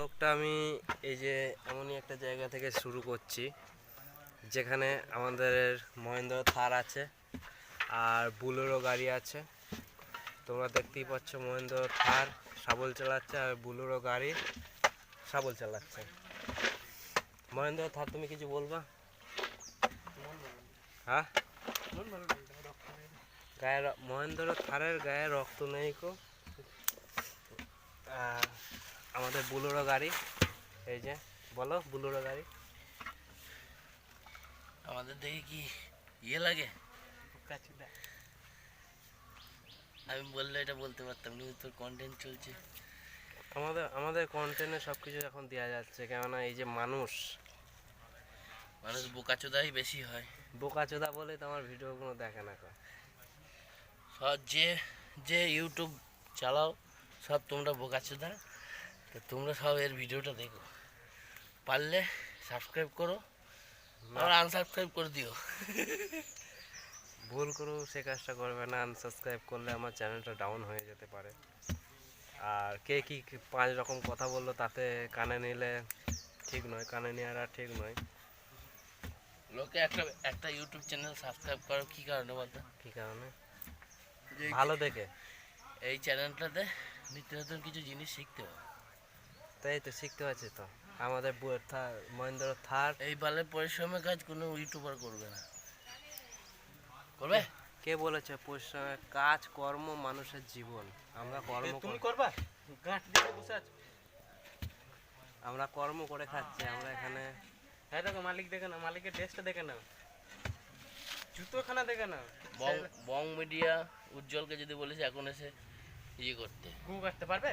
ব্লগটা আমি এই যে এমনই একটা জায়গা থেকে শুরু করছি, যেখানে আমাদের মহেন্দ্র থার আছে আর বুলেরো গাড়ি আছে। তোমরা দেখতেই পাচ্ছ মহেন্দ্র থার শাবল চালাচ্ছে আর বুলেরো গাড়ি শাবল চালাচ্ছে। মহেন্দ্র থার, তুমি কিছু বলবা? হ্যাঁ? গায়ে মহেন্দ্র থারের গায়ে রক্ত নেই কো। আমাদের বুলোরো গাড়ি। এই যে বলো বুলোরো গাড়ি। আমাদের দেখে কি ইয়ে লাগে? আমি বললে এটা বলতে পারতাম কিন্তু তোর কন্টেন্ট চলছে। আমাদের আমাদের কন্টেন্টে সব কিছু এখন দেওয়া যাচ্ছে কেননা এই যে মানুষ। মানুষ বোকাচোদাই বেশি হয়। বোকাচোদা বলে তো আমার ভিডিওগুলো দেখে না যে যে ইউটিউব চালাও সব তোমরা বোকাচোদা। তো তোমরা সব এর ভিডিওটা দেখো। পারলে সাবস্ক্রাইব করো আবার আনসাবস্ক্রাইব করে দিও। ভুল করো সে কাজটা করবে না। আনসাবস্ক্রাইব করলে আমার চ্যানেলটা ডাউন হয়ে যেতে পারে। আর কে কি পাঁচ রকম কথা বলল তাতে কানে নিলে ঠিক নয় কানে নেওয়াটা ঠিক নয়। লোকে একটা একটা ইউটিউব চ্যানেল সাবস্ক্রাইব করো কী কারণে বলতো? কী কারণে? ভালো দেখে। এই চ্যানেলটাতে নিত্য নতুন কিছু জিনিস শিখতে হবে। তাই তো শিখতে পারছি তো। আমাদের মহেন্দ্র থার এই বালের পরিশ্রমের কাজ কোনো ইউটিউবার করবে না। করবে? কে বলেছে পরিশ্রমের কাজ কর্ম মানুষের জীবন? আমরা কর্ম তুমি করবা? গাঁট দিয়ে বসে আছো। আমরা কর্ম করে খাচ্ছি আমরা এখানে হ্যাঁ দেখো মালিক দেখে না মালিকের ড্রেসটা দেখে নাও। জুতোখানা দেখে নাও। বং বং মিডিয়া উজ্জ্বলকে যদি বলিস এখন এসে ইয়ে করতে। গু কাটতে পারবে?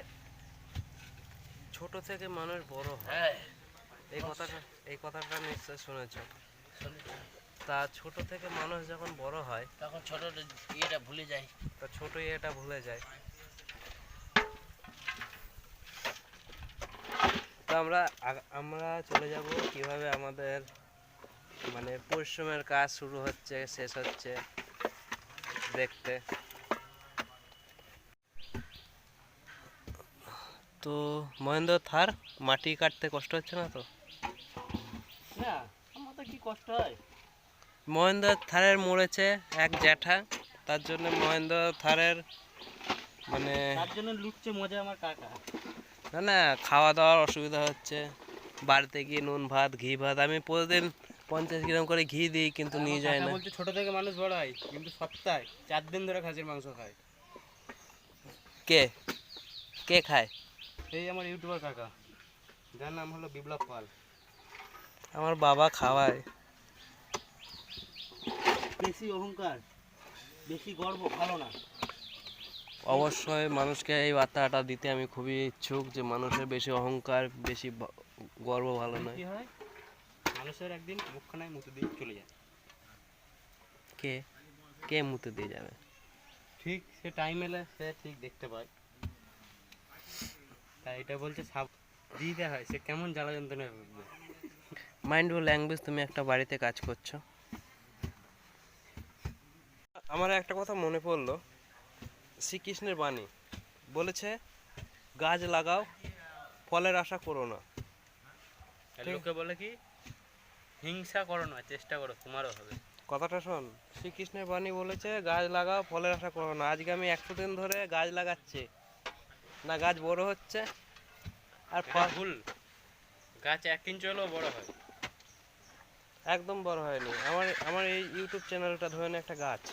ছোট থেকে মানুষ বড় হয়। হ্যাঁ। এই কথাটা এই কথাটা নিশ্চয় শুনেছ। তা ছোট থেকে মানুষ যখন বড় হয় তখন ছোট ইয়েটা ভুলে যায়। তা ছোট ইয়েটা ভুলে যায়। তো আমরা আমরা চলে যাব কীভাবে আমাদের মানে পরিশ্রমের কাজ শুরু হচ্ছে শেষ হচ্ছে দেখতে। তো মহেন্দ্র থার মাটি কাটতে কষ্ট হচ্ছে না তো? না আমার তো কি কষ্ট হয়? মহেন্দ্র থারের মরেছে এক জ্যাঠা তার জন্য মহেন্দ্র থারের মানে তার জন্য লুটছে মজা আমার কাকা। না না খাওয়া দাওয়ার অসুবিধা হচ্ছে। বাড়িতে গিয়ে নুন ভাত ঘি ভাত আমি প্রতিদিন পঞ্চাশ গ্রাম করে ঘি দিই কিন্তু নিয়ে যায় না। বলছে ছোট থেকে মানুষ বড় হয় কিন্তু সপ্তাহে চার দিন ধরে খাসির মাংস খায়। কে? কে খায়? এই আমার ইউটিউবার কাকা। যার নাম হলো বিপ্লব পাল। আমার বাবা খাওয়ায়। বেশি অহংকার বেশি গর্ব ভালো না। অবশ্যই মানুষকে এই বার্তাটা দিতে আমি খুবই ইচ্ছুক যে মানুষের বেশি অহংকার বেশি গর্ব ভালো নয়। হয়? মানুষের একদিন মুখখানায় মুতে দিয়ে চলে যায়। কে? কে মুতে দিয়ে যাবে? ঠিক সে টাইম এলে সে ঠিক দেখতে পায়। তাই এটা বলছে সাব দিতে হয় সে কেমন জ্বালা যন্ত্রণায় ভুগবে মাইন্ডফুল ল্যাঙ্গুয়েজ তুমি একটা বাড়িতে কাজ করছ। আমার একটা কথা মনে পড়ল। শ্রীকৃষ্ণের বাণী। বলেছে গাছ লাগাও ফলের আশা করো না। লোকে বলে কি? হিংসা করো না চেষ্টা করো তোমারও হবে। কথাটা শোন শ্রীকৃষ্ণের বাণী বলেছে গাছ লাগাও ফলের আশা করো না। আজকে আমি একশো দিন ধরে গাছ লাগাচ্ছি। না গাছ বড় হচ্ছে। আর ফল গাছ এক ইঞ্চ হলেও বড় হয়। একদম বড় হয়নি। আমার আমার এই ইউটিউব চ্যানেলটা ধরে নে একটা গাছ।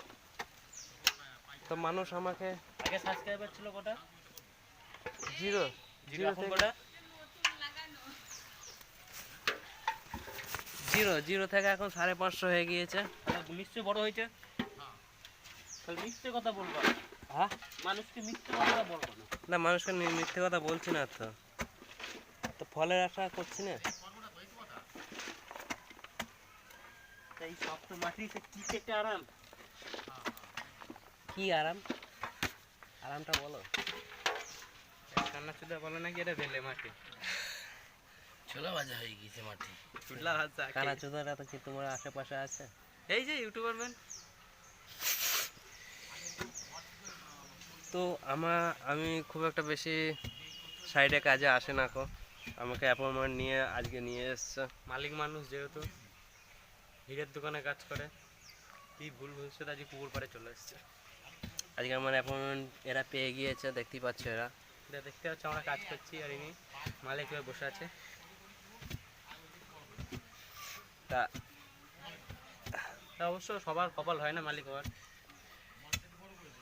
তো মানুষ আমাকে আগে সাবস্ক্রাইবার ছিল কটা? জিরো। জিরো কটা? জিরো। জিরো থেকে এখন সাড়ে পাঁচশো হয়ে গিয়েছে। নিশ্চয়ই বড় হয়েছে। তাহলে মিথ্যে কথা বলব। মানুষকে মিথ্যে কথা বলব না। না মানুষকে মিথ্যে কথা বলছি না তো। তো ফলের আশা করছি না? তাই শক্ত মাটিতে কি আরাম? কি আরাম? আরামটা বলো। কান্না চুদা বলে নাকি এটা বেলে মাটি। ছোলা ভাজা হয়ে গেছে মাটি। চুদলা ভাজা কানা তো কি তোমার আশেপাশে আছে? এই যে ইউটিউবার ম্যান। তো আমার আমি খুব একটা বেশি সাইডে কাজে আসে না কো। আমাকে অ্যাপয়েন্টমেন্ট নিয়ে আজকে নিয়ে এসছে। মালিক মানুষ যেহেতু হীরের দোকানে কাজ করে কি ভুল ভবিষ্যৎ আজকে পুকুর পাড়ে চলে এসছে। আজকে আমার অ্যাপয়েন্টমেন্ট এরা পেয়ে গিয়েছে দেখতেই পাচ্ছ এরা। দেখতে পাচ্ছ আমরা কাজ করছি আর ইনি মালিক হয়ে বসে আছে। তা তা অবশ্য সবার কপাল হয় না মালিক হওয়ার।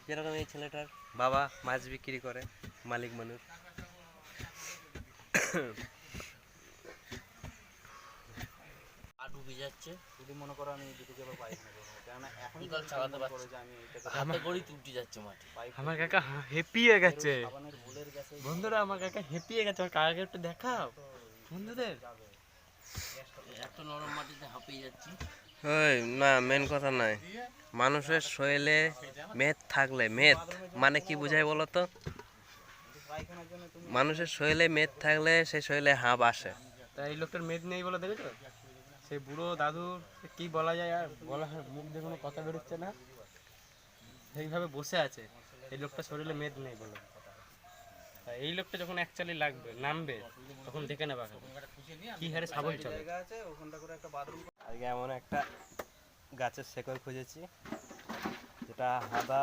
যেরকম এই ছেলেটার। বাবা মাছ বিক্রি করে মালিক মানুষ। যাচ্ছে যদি মনে করো আমি করব কেননা এখন দুকাল চালাতে পারছি যে আমি হাতে গড়ি উঠে যাচ্ছে মাটি। আমার কাকা হেপিয়ে গেছে। বন্ধুরা আমার কাকা হেপিয়ে গেছে। আমার কাকাকে একটু দেখাও। বন্ধুদের। এত নরম মাটিতে হাঁপিয়ে যাচ্ছি। ওই না মেন কথা নয় মানুষের শরীরে মেদ থাকলে মেদ। মানে কি বোঝায় বলো তো? মানুষের শরীরে মেদ থাকলে সেই শরীরে হাঁপ আসে। তা এই লোকটার মেদ নেই বলে দেখেছ? সেই বুড়ো দাদুর কি বলা যায় আর বলা মুখ দিয়ে কোনো কথা বেরোচ্ছে না। সেইভাবে বসে আছে। এই লোকটা শরীরে মেদ নেই বলে। এই লোকটা যখন অ্যাকচুয়ালি লাগবে নামবে তখন দেখে নেবা কি হারে সাবল চলে? আছে ওখানটা করে একটা বাথরুম আজকে এমন একটা গাছের শেকড় খুঁজেছি যেটা হাদা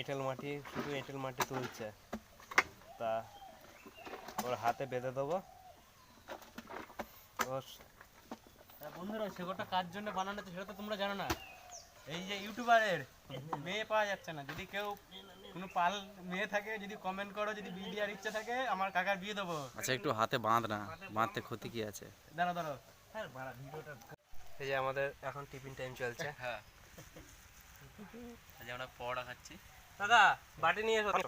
এঁটেল মাটি শুধু এঁটেল মাটি তুলছে। তা ওর হাতে বেঁধে দেবো। ওর বন্ধুরা সেগোটা কার জন্য বানানো সেটা তো তোমরা জানো না। এই যে ইউটিউবারের মেয়ে পাওয়া যাচ্ছে না। যদি কেউ কোনো পাল মেয়ে থাকে যদি কমেন্ট করো যদি বিয়ে দেওয়ার ইচ্ছা থাকে আমার কাকার বিয়ে দেবো। আচ্ছা একটু হাতে বাঁধ না বাঁধতে ক্ষতি কি আছে? দাঁড়ো দাঁড়ো হ্যাঁ বাড়া ভিডিওটা এই যে আমাদের এখন টিফিন টাইম চলছে। হ্যাঁ। আজ আমরা পড়া খাচ্ছি। দাদা বাটি নিয়ে এসো। তো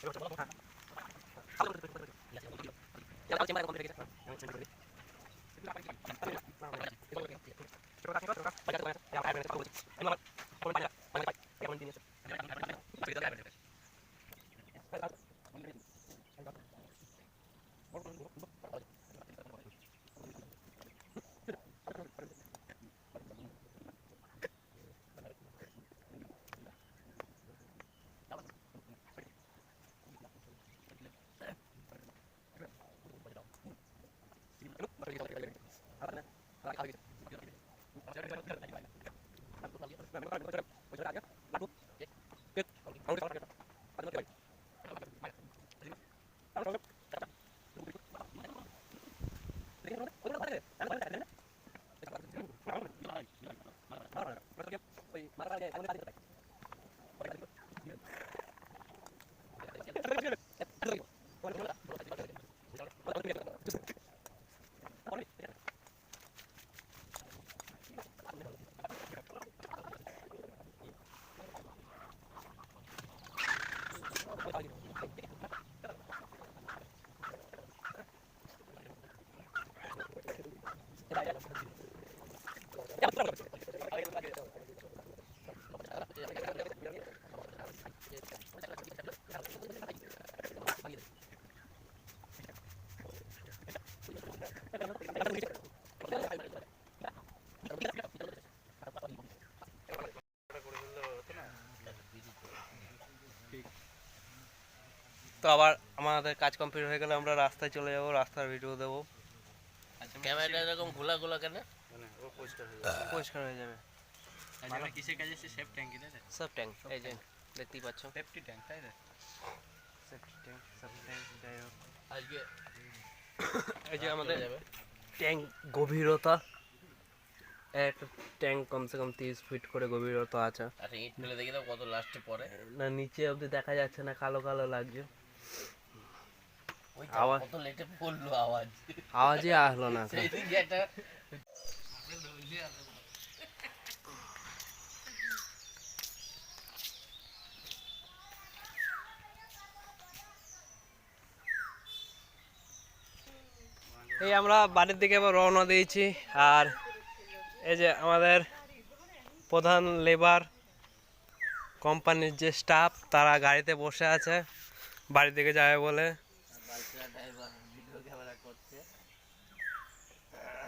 আবার আমাদের কাজ কমপ্লিট হয়ে গেলে আমরা রাস্তায় চলে যাব রাস্তার ভিডিও দেবো। ক্যামেরাটা এরকম খোলা খোলা কেন? পরিষ্কার হয়ে যাবে। আমরা কিসের কাজে এসেছি সেফ ট্যাঙ্কি তাই সব ট্যাঙ্ক এই যে দেখতেই পাচ্ছ। সেফটি ট্যাঙ্ক তাই তো? সেফটি ট্যাঙ্ক সব ট্যাঙ্ক যাই হোক। আজকে এই যে আমাদের যাবে। ট্যাঙ্ক গভীরতা। এক ট্যাঙ্ক কমসে কম তিরিশ ফিট করে গভীরতা আছে। আচ্ছা ইট ফেলে দেখি দাও কত লাস্টে পরে না নিচে অবধি দেখা যাচ্ছে না কালো কালো লাগছে। আওয়াজ- কত লেটে পড়ল আওয়াজ। আওয়াজই আসলো না সেই একটা এই আমরা বাড়ির দিকে এবার রওনা দিয়েছি আর এই যে আমাদের প্রধান লেবার কোম্পানির যে স্টাফ তারা গাড়িতে বসে আছে। বাড়ির থেকে যাবে বলে।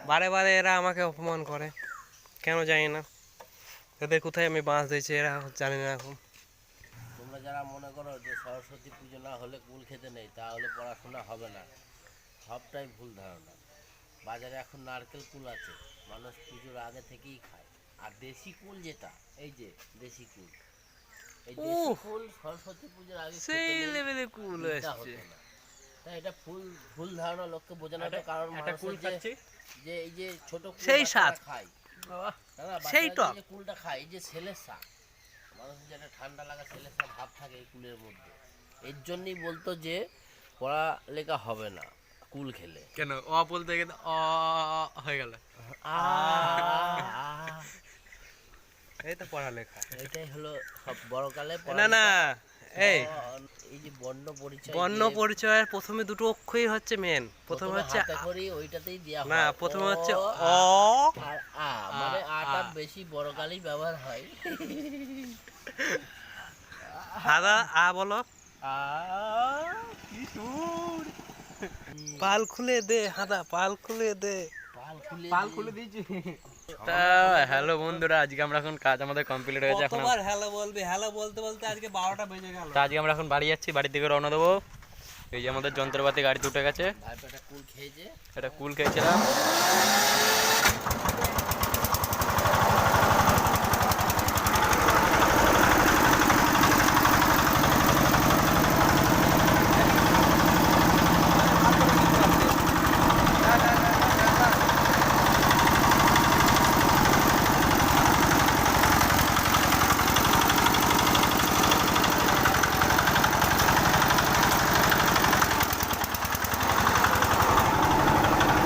বারে বারে এরা আমাকে অপমান করে। কেন জানি না। এদের কোথায় আমি বাঁশ দিয়েছি এরা জানি না এখন। তোমরা যারা মনে করো যে সরস্বতী পুজো না হলে কুল খেতে নেই, তাহলে পড়াশোনা হবে না। সবটাই ভুল ধারণা। বাজারে এখন নারকেল কুল আছে। মানুষ পুজোর আগে থেকেই খায়। আর দেশি কুল যেটা, এই যে দেশি কুল! ফুল সরস্বতী পুজোর আগে সেই লেভেলে কুল এটা এসছে হতো না। তাই এটা ফুল ভুল ধারণা লোককে বোঝানো কারণ একটা কুল মানুষের যে- এই যে ছোট কুল সেই স্বাদ। খায়। সেই টক। যে কুলটা খায় যে ছেলের শাক মানুষের যেটা ঠান্ডা লাগা ছেলের শাক ভাব থাকে এই কুলের মধ্যে এর জন্যই বলতো যে পড়ালেখা হবে না কুল খেলে। কেন? অ বলতে গেলে অ হয়ে গেল। এই তো পড়ালেখা। এটাই হলো সব বড়কালে না না এই এই যে বর্ণ পরিচয় বর্ণ পরিচয়ের প্রথমে দুটো অক্ষরই হচ্ছে মেন প্রথমে হচ্ছে না প্রথমে হচ্ছে অ আর আ মানে আটা বেশি বড়কালেই ব্যবহার হয়। হাদা আ বলো। আ কি সুর পাল খুলে দে হাদা পাল খুলে দে। পাল খুলে পাল খুলে দিয়েছি। তা হ্যালো বন্ধুরা আজকে আমরা এখন কাজ আমাদের কমপ্লিট হয়েছে এখন। কতবার হ্যালো বলবি? হ্যালো বলতে বলতে আজকে বারোটা বেজে গেল। তা আজকে আমরা এখন বাড়ি যাচ্ছি বাড়ি থেকে রওনা দেবো। এই যে আমাদের যন্ত্রপাতি গাড়ি উঠে গেছে। এটা কুল খেয়েছে? এটা কুল খেয়েছিলাম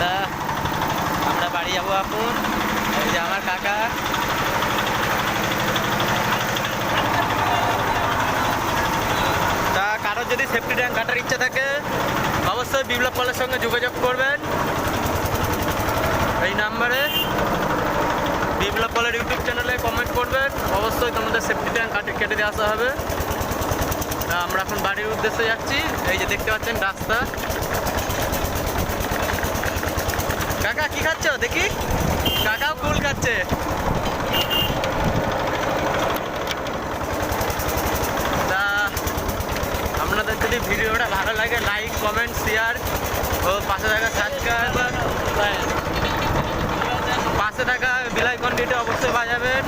তা আমরা বাড়ি যাব এখন এই যে আমার কাকা তা কারোর যদি সেফটি ট্যাঙ্ক কাটার ইচ্ছা থাকে, অবশ্যই বিপ্লব কলের সঙ্গে যোগাযোগ করবেন। এই নাম্বারে বিপ্লব কলের ইউটিউব চ্যানেলে কমেন্ট করবেন। অবশ্যই তোমাদের সেফটি ট্যাঙ্ক কাটে কেটে দিয়ে আসা হবে। আমরা এখন বাড়ির উদ্দেশ্যে যাচ্ছি। এই যে দেখতে পাচ্ছেন রাস্তা। কাকা, কি খাচ্ছ? দেখি। কাকাও কুল খাচ্ছে তা আপনাদের যদি ভিডিওটা ভালো লাগে লাইক কমেন্ট শেয়ার ও পাশে থাকা সাবস্ক্রাইব পাশে থাকা বেলাইকন ডিটে অবশ্যই বাজাবেন।